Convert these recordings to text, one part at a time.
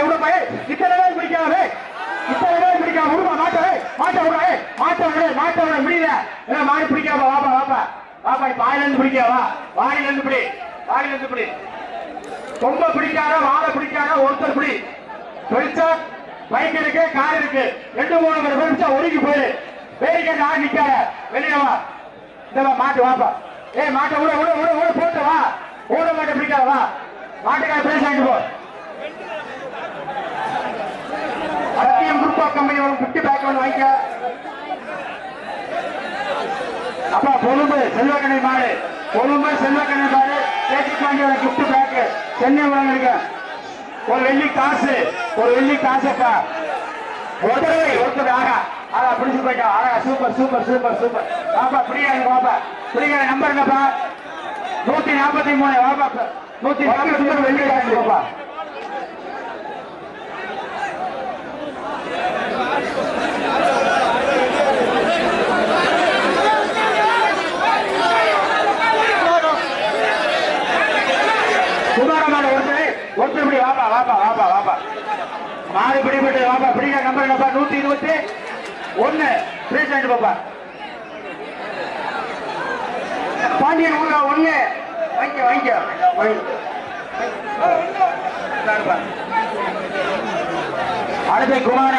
விடுப்பா விடுப்பா ஏய், இத்தனை பேர் பிடிக்காம இத்தனை பேர் பிடிக்காம விடுப்பா மாட்ட மாட்ட விட மாட்ட விட மாட்ட விட முடியல. ஏன்னா மாடு பிடிக்காம வாப்பா வாப்பா. வாப்பா இப்ப வாயில இருந்து பிடிக்க வா வாயில பிடி வாயிலிருந்து பிடி. ரொம்ப பிடிக்காத வாழை பிடிக்காத ஒருத்தர் பிடி. பெருசா பைக் இருக்கு கார் இருக்கு. ரெண்டு மூணு பேர் பெருசா ஒதுக்கி போயிரு பேரிக்க ஆள் நிக்காத. வெளியே வா. இந்த மாட்டு வாப்பா. ஏய் மாட்டை விட விட விட விட போட்டு வா. ஓட மாட்டை பிடிக்காத வா. மாட்டுக்கார பேச வாங்கிட்டு போ. கம்பெனி வரும் குட்டி பேக் ஒன்று வாங்கிக்க. அப்பா கொழும்பு செல்வக்கணி மாடு. கொழும்பு செல்வக்கணி மாடு. பேசிட்டு வாங்கி ஒரு குட்டி பேக் சென்னை வாங்கிருக்க ஒரு வெள்ளி காசு. ஒரு வெள்ளி காசுப்பா. ஒருத்தரை ஒருத்தர் ஆகா. ஆகா பிடிச்சு போயிட்டா. ஆகா சூப்பர் சூப்பர் சூப்பர் சூப்பர் பாப்பா பிடிக்காது பாப்பா பிடிக்காத நம்பர் என்னப்பா? நூத்தி நாற்பத்தி மூணு பாப்பா நூத்தி நாற்பத்தி மூணு வெள்ளி காசு பாப்பா குமாரமான ஒருத்தர் ஒருத்தர் இப்படி வாப்பா வாப்பா வாப்பா வாப்பா. மாடு பிடிபட்டு வாப்பா பிடிக்க நம்பர் என்னப்பா நூத்தி இருபத்தி ஒண்ணு. பிளீஸ் பாப்பா. பாண்டியன் உள்ள ஒண்ணு. வாங்க வாங்கிக்க. அடுத்து குமார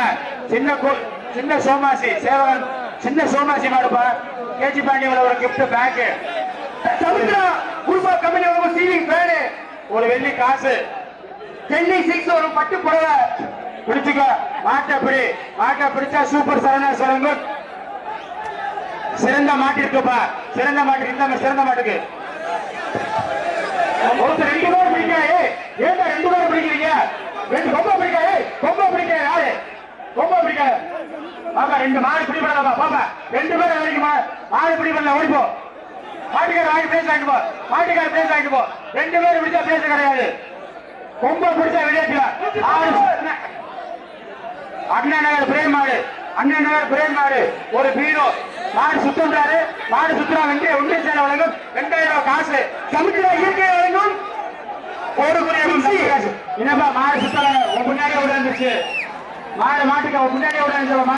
சின்ன கு- சின்ன சோமாசி சேவகன் சின்ன சோமாசி மாடுப்பா. கேஜி பாண்டியன் ஒரு gift pack Samuthira Kurupa company ஒரு சீலிங் ஃபேனு ஒரு வெள்ளி காசு. சென்னை சிக்ஸ் ஒரு பட்டு புடவை. பிடிச்சுக்க. மாட்டை பிடி. மாட்டை பிடிச்சா சூப்பர் சரணா சொல்லுங்க சிறந்த மாட்டு இருக்குப்பா சிறந்த மாட்டு இந்த சிறந்த மாட்டுக்கு. ஒருத்தர் ரெண்டு பேர் பிடிக்காது ஏன்டா ரெண்டு பேர் பிடிக்கிறீங்க? ரெண்டு கொம்ப பிடிக்காது கொம்ப பிடிக்காது யாரு? கொம்ப பிடிக்காது பாப்பா ரெண்டு மாடு பிடிபடலாமா பாப்பா. ரெண்டு பேரும் வரைக்கும் மாடு பிடிபடல ஓடிப்போ. மாட்டுக்கார வாங்கி பேச வாங்கிட்டு போ. மாட்டுக்கார பேச வாங்கிட்டு போ. ரெண்டு பேரும் பிடிச்சா பேச கிடையாது. கொம்ப பிடிச்சா வெளியேற்றலாம் ஆறு அண்ணா நகர் பிரேம் மாடு. அண்ணா நகர் பிரேம் மாடு. ஒரு பீரோ. மாடு சுத்துறாரு மாடு சுத்துறா வெங்காய ஒன்றிய சேலை வழங்கும். ரெண்டாயிரம் ரூபாய் காசு. சமுத்திர இயற்கை வழங்கும். ஒரு என்னப்பா மாடு சுத்தல முன்னாடியே விட இருந்துச்சு மாடு மாட்டுக்கு முன்னாடியே விட இருந்துச்சு